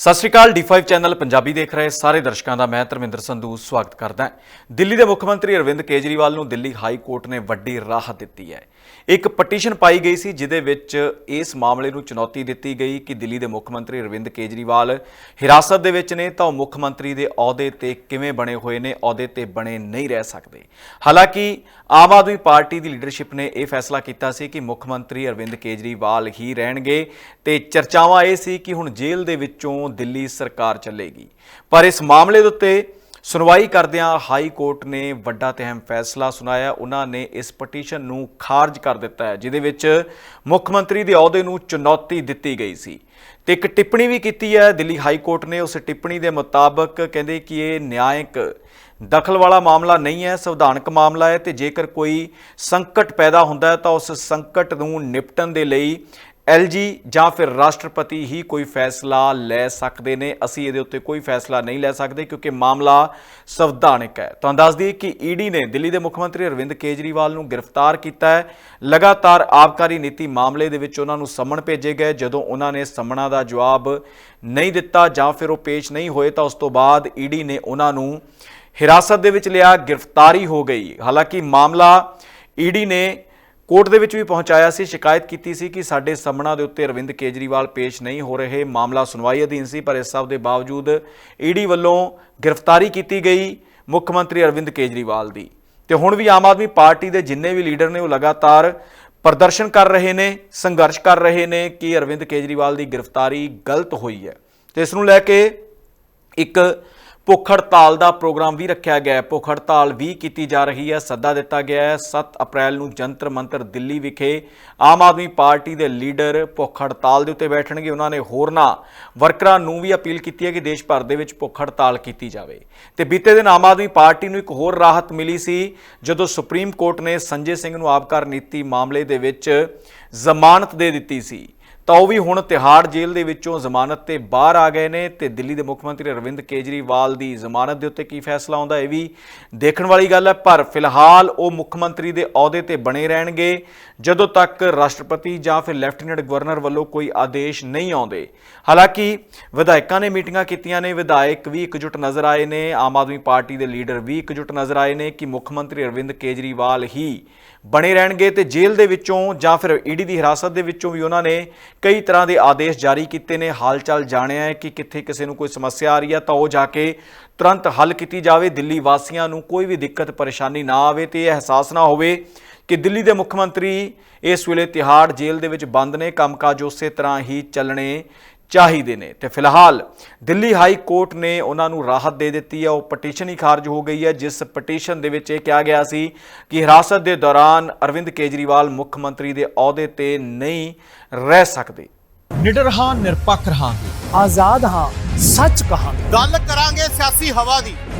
ਸਤਿ ਸ਼੍ਰੀ ਅਕਾਲ D5 channel Punjabi ਦੇਖ ਰਹੇ ਸਾਰੇ ਦਰਸ਼ਕਾਂ ਦਾ, ਮੈਂ ਧਰਮਿੰਦਰ ਸੰਧੂ, ਸਵਾਗਤ ਕਰਦਾ ਹਾਂ। ਦਿੱਲੀ ਦੇ ਮੁੱਖ ਮੰਤਰੀ ਅਰਵਿੰਦ ਕੇਜਰੀਵਾਲ ਨੂੰ ਦਿੱਲੀ ਹਾਈ ਕੋਰਟ ਨੇ ਵੱਡੀ ਰਾਹਤ ਦਿੱਤੀ ਹੈ। ਇੱਕ ਪਟੀਸ਼ਨ ਪਾਈ ਗਈ ਸੀ, ਜਿਹਦੇ ਵਿੱਚ ਇਸ ਮਾਮਲੇ ਨੂੰ ਚੁਣੌਤੀ ਦਿੱਤੀ ਗਈ ਕਿ ਦਿੱਲੀ ਦੇ ਮੁੱਖ ਮੰਤਰੀ ਅਰਵਿੰਦ ਕੇਜਰੀਵਾਲ ਹਿਰਾਸਤ ਦੇ ਵਿੱਚ ਨੇ, ਤਾਂ ਉਹ ਮੁੱਖ ਮੰਤਰੀ ਦੇ ਅਹੁਦੇ ਤੇ ਕਿਵੇਂ ਬਣੇ ਹੋਏ ਨੇ, ਅਹੁਦੇ ਤੇ ਬਣੇ ਨਹੀਂ ਰਹਿ ਸਕਦੇ। ਹਾਲਾਂਕਿ, ਆਮ ਆਦਮੀ ਪਾਰਟੀ ਦੀ ਲੀਡਰਸ਼ਿਪ ਨੇ ਇਹ ਫੈਸਲਾ ਕੀਤਾ ਸੀ ਕਿ ਮੁੱਖ ਮੰਤਰੀ ਅਰਵਿੰਦ ਕੇਜਰੀਵਾਲ ਹੀ ਰਹਿਣਗੇ, ਤੇ ਚਰਚਾਵਾਂ ਇਹ ਸੀ ਕਿ ਹੁਣ ਜੇਲ੍ਹ ਦੇ ਵਿੱਚੋਂ ਦਿੱਲੀ ਸਰਕਾਰ ਚੱਲੇਗੀ। ਪਰ ਇਸ ਮਾਮਲੇ ਦੇ ਉੱਤੇ ਸੁਣਵਾਈ ਕਰਦਿਆਂ ਹਾਈ ਕੋਰਟ ਨੇ ਵੱਡਾ ਤੇ ਅਹਿਮ ਫੈਸਲਾ ਸੁਣਾਇਆ। ਉਹਨਾਂ ਨੇ ਇਸ ਪਟੀਸ਼ਨ ਨੂੰ ਖਾਰਜ ਕਰ ਦਿੱਤਾ ਹੈ, ਜਿਹਦੇ ਵਿੱਚ ਮੁੱਖ ਮੰਤਰੀ ਦੇ ਅਹੁਦੇ ਨੂੰ ਚੁਣੌਤੀ ਦਿੱਤੀ ਗਈ ਸੀ। ਤੇ ਇੱਕ ਟਿੱਪਣੀ ਵੀ ਕੀਤੀ ਹੈ, ਦਿੱਲੀ ਹਾਈ ਕੋਰਟ ਨੇ ਉਸ ਟਿੱਪਣੀ ਦੇ ਮੁਤਾਬਕ ਕਹਿੰਦੇ ਕਿ ਇਹ ਨਿਆਇਕ ਦਖਲ ਵਾਲਾ ਮਾਮਲਾ ਨਹੀਂ ਹੈ, ਸੰਵਿਧਾਨਕ ਮਾਮਲਾ ਹੈ ਤੇ ਜੇਕਰ ਕੋਈ ਸੰਕਟ ਪੈਦਾ ਹੁੰਦਾ ਹੈ ਤਾਂ ਉਸ ਸੰਕਟ ਨੂੰ ਨਿਪਟਣ ਦੇ ਲਈ ਐਲਜੀ ਜਾਂ ਫਿਰ ਰਾਸ਼ਟਰਪਤੀ ਹੀ ਕੋਈ ਫੈਸਲਾ ਲੈ ਸਕਦੇ ਨੇ। ਅਸੀਂ ਇਹਦੇ ਉੱਤੇ ਕੋਈ ਫੈਸਲਾ ਨਹੀਂ ਲੈ ਸਕਦੇ ਕਿਉਂਕਿ ਮਾਮਲਾ ਸੰਵਿਧਾਨਕ ਹੈ। ਤੁਹਾਨੂੰ ਦੱਸ ਦਈਏ ਕਿ ਈਡੀ ਨੇ ਦਿੱਲੀ ਦੇ ਮੁੱਖ ਮੰਤਰੀ ਅਰਵਿੰਦ ਕੇਜਰੀਵਾਲ ਨੂੰ ਗ੍ਰਿਫਤਾਰ ਕੀਤਾ ਹੈ। ਲਗਾਤਾਰ ਆਬਕਾਰੀ ਨੀਤੀ ਮਾਮਲੇ ਦੇ ਵਿੱਚ ਉਹਨਾਂ ਨੂੰ ਸੰਮਣ ਭੇਜੇ ਗਏ। ਜਦੋਂ ਉਹਨਾਂ ਨੇ ਸੰਮਣਾ ਦਾ ਜਵਾਬ ਨਹੀਂ ਦਿੱਤਾ ਜਾਂ ਫਿਰ ਉਹ ਪੇਸ਼ ਨਹੀਂ ਹੋਏ ਤਾਂ ਉਸ ਤੋਂ ਬਾਅਦ ਈਡੀ ਨੇ ਉਹਨਾਂ ਨੂੰ ਹਿਰਾਸਤ ਦੇ ਵਿੱਚ ਲਿਆ, ਗ੍ਰਿਫਤਾਰੀ ਹੋ ਗਈ। ਹਾਲਾਂਕਿ ਮਾਮਲਾ ਈਡੀ ਨੇ ਕੋਰਟ ਦੇ ਵਿੱਚ ਵੀ ਪਹੁੰਚਾਇਆ ਸੀ, ਸ਼ਿਕਾਇਤ ਕੀਤੀ ਸੀ ਕਿ ਸਾਡੇ ਸਾਹਮਣਾ ਦੇ ਉੱਤੇ ਅਰਵਿੰਦ ਕੇਜਰੀਵਾਲ ਪੇਸ਼ ਨਹੀਂ ਹੋ ਰਹੇ। ਮਾਮਲਾ ਸੁਣਵਾਈ ਅਧੀਨ ਸੀ, ਪਰ ਇਸ ਸਭ ਦੇ ਬਾਵਜੂਦ ਈਡੀ ਵੱਲੋਂ ਗ੍ਰਿਫਤਾਰੀ ਕੀਤੀ ਗਈ ਮੁੱਖ ਮੰਤਰੀ ਅਰਵਿੰਦ ਕੇਜਰੀਵਾਲ ਦੀ। ਤੇ ਹੁਣ ਵੀ ਆਮ ਆਦਮੀ ਪਾਰਟੀ ਦੇ ਜਿੰਨੇ ਵੀ ਲੀਡਰ ਨੇ, ਉਹ ਲਗਾਤਾਰ ਪ੍ਰਦਰਸ਼ਨ ਕਰ ਰਹੇ ਨੇ, ਸੰਘਰਸ਼ ਕਰ ਰਹੇ ਨੇ ਕਿ ਅਰਵਿੰਦ ਕੇਜਰੀਵਾਲ ਦੀ ਗ੍ਰਿਫਤਾਰੀ ਗਲਤ ਹੋਈ ਹੈ। ਤੇ ਇਸ ਨੂੰ ਲੈ ਕੇ ਇੱਕ ਭੁੱਖ ਹੜਤਾਲ ਦਾ ਪ੍ਰੋਗਰਾਮ ਵੀ ਰੱਖਿਆ ਗਿਆ ਹੈ। ਭੁੱਖ ਹੜਤਾਲ ਵੀ ਕੀਤੀ ਜਾ ਰਹੀ ਹੈ। ਸੱਦਾ ਦਿੱਤਾ ਗਿਆ ਹੈ। 7 ਅਪ੍ਰੈਲ ਨੂੰ ਜੰਤਰ ਮੰਤਰ ਦਿੱਲੀ ਵਿਖੇ ਆਮ ਆਦਮੀ ਪਾਰਟੀ ਦੇ ਲੀਡਰ ਭੁੱਖ ਹੜਤਾਲ ਦੇ ਉੱਤੇ ਬੈਠਣਗੇ। ਉਹਨਾਂ ਨੇ ਹੋਰਨਾਂ ਵਰਕਰਾਂ ਨੂੰ ਵੀ ਅਪੀਲ ਕੀਤੀ ਹੈ ਕਿ ਦੇਸ਼ ਭਰ ਦੇ ਵਿੱਚ ਭੁੱਖ ਹੜਤਾਲ ਕੀਤੀ ਜਾਵੇ। ਤੇ ਬੀਤੇ ਦਿਨ ਆਮ ਆਦਮੀ ਪਾਰਟੀ ਨੂੰ ਇੱਕ ਹੋਰ ਰਾਹਤ ਮਿਲੀ ਸੀ, ਜਦੋਂ ਸੁਪਰੀਮ ਕੋਰਟ ਨੇ ਸੰਜੇ ਸਿੰਘ ਨੂੰ ਆਬਕਾਰ ਨੀਤੀ ਮਾਮਲੇ ਦੇ ਵਿੱਚ ਜ਼ਮਾਨਤ ਦੇ ਦਿੱਤੀ ਸੀ। ਤਾਂ ਉਹ ਵੀ ਹੁਣ ਤਿਹਾੜ ਜੇਲ੍ਹ ਦੇ ਵਿੱਚੋਂ ਜ਼ਮਾਨਤ ਤੇ ਬਾਹਰ ਆ ਗਏ ਨੇ ਤੇ ਦਿੱਲੀ ਦੇ ਮੁੱਖ ਮੰਤਰੀ ਅਰਵਿੰਦ ਕੇਜਰੀਵਾਲ ਦੀ ਜ਼ਮਾਨਤ ਦੇ ਉੱਤੇ ਕੀ ਫੈਸਲਾ ਆਉਂਦਾ ਇਹ ਵੀ ਦੇਖਣ ਵਾਲੀ ਗੱਲ ਹੈ, ਪਰ ਫਿਲਹਾਲ ਉਹ ਮੁੱਖ ਮੰਤਰੀ ਦੇ ਅਹੁਦੇ ਤੇ ਬਣੇ ਰਹਿਣਗੇ, ਜਦੋਂ ਤੱਕ ਰਾਸ਼ਟਰਪਤੀ ਜਾਂ ਫਿਰ ਲੈਫਟੀਨੈਂਟ ਗਵਰਨਰ ਵੱਲੋਂ ਕੋਈ ਆਦੇਸ਼ ਨਹੀਂ ਆਉਂਦੇ। ਹਾਲਾਂਕਿ ਵਿਧਾਇਕਾਂ ਨੇ ਮੀਟਿੰਗਾਂ ਕੀਤੀਆਂ ਨੇ, ਵਿਧਾਇਕ ਵੀ ਇਕਜੁੱਟ ਨਜ਼ਰ ਆਏ ਨੇ, ਆਮ ਆਦਮੀ ਪਾਰਟੀ ਦੇ ਲੀਡਰ ਵੀ ਇਕਜੁੱਟ ਨਜ਼ਰ ਆਏ ਨੇ ਕਿ ਮੁੱਖ ਮੰਤਰੀ ਅਰਵਿੰਦ ਕੇਜਰੀਵਾਲ ਹੀ ਬਣੇ ਰਹਿਣਗੇ ਤੇ ਜੇਲ੍ਹ ਦੇ ਵਿੱਚੋਂ ਜਾਂ ਫਿਰ ਈਡੀ ਦੀ ਹਿਰਾਸਤ ਦੇ ਵਿੱਚੋਂ ਵੀ ਉਹਨਾਂ ਨੇ ਕਈ ਤਰ੍ਹਾਂ ਦੇ ਆਦੇਸ਼ ਜਾਰੀ ਕੀਤੇ ਨੇ, ਹਾਲਚਾਲ ਜਾਣਿਆ ਹੈ ਕਿ ਕਿੱਥੇ ਕਿਸੇ ਨੂੰ ਕੋਈ ਸਮੱਸਿਆ ਆ ਰਹੀ ਹੈ ਤਾਂ ਉਹ ਜਾ ਕੇ ਤੁਰੰਤ ਹੱਲ ਕੀਤੀ ਜਾਵੇ। ਦਿੱਲੀ ਵਾਸੀਆਂ ਨੂੰ ਕੋਈ ਵੀ ਦਿੱਕਤ, ਪਰੇਸ਼ਾਨੀ ਨਾ ਆਵੇ ਤੇ ਇਹ ਅਹਿਸਾਸ ਨਾ ਹੋਵੇ ਕਿ ਦਿੱਲੀ ਦੇ ਮੁੱਖ ਮੰਤਰੀ ਇਸ ਵੇਲੇ ਤਿਹਾੜ ਜੇਲ੍ਹ ਦੇ ਵਿੱਚ ਬੰਦ ਨੇ। ਕੰਮਕਾਜ ਉਸੇ ਤਰ੍ਹਾਂ ਹੀ ਚੱਲਣੇ ਚਾਹੀਦੇ ਨੇ। ਤੇ ਫਿਲਹਾਲ ਦਿੱਲੀ ਹਾਈ ਕੋਰਟ ਨੇ ਉਹਨਾਂ ਨੂੰ ਰਾਹਤ ਦੇ ਦਿੱਤੀ ਹੈ। ਉਹ ਪਟੀਸ਼ਨ ਹੀ ਖਾਰਜ ਹੋ ਗਈ ਹੈ ਜਿਸ ਪਟੀਸ਼ਨ ਦੇ ਵਿੱਚ ਇਹ ਕਿਹਾ ਗਿਆ ਸੀ ਕਿ ਹਿਰਾਸਤ ਦੇ ਦੌਰਾਨ ਅਰਵਿੰਦ ਕੇਜਰੀਵਾਲ ਮੁੱਖ ਮੰਤਰੀ ਦੇ ਅਹੁਦੇ ਤੇ ਨਹੀਂ ਰਹਿ ਸਕਦੇ। ਨਿਡਰ ਹਾਂ ਨਿਰਪੱਖ ਰਹਾਂਗੇ। ਆਜ਼ਾਦ ਹਾਂ ਸੱਚ ਕਹਾਂਗੇ। ਗੱਲ ਕਰਾਂਗੇ ਸਿਆਸੀ ਹਵਾ ਦੀ।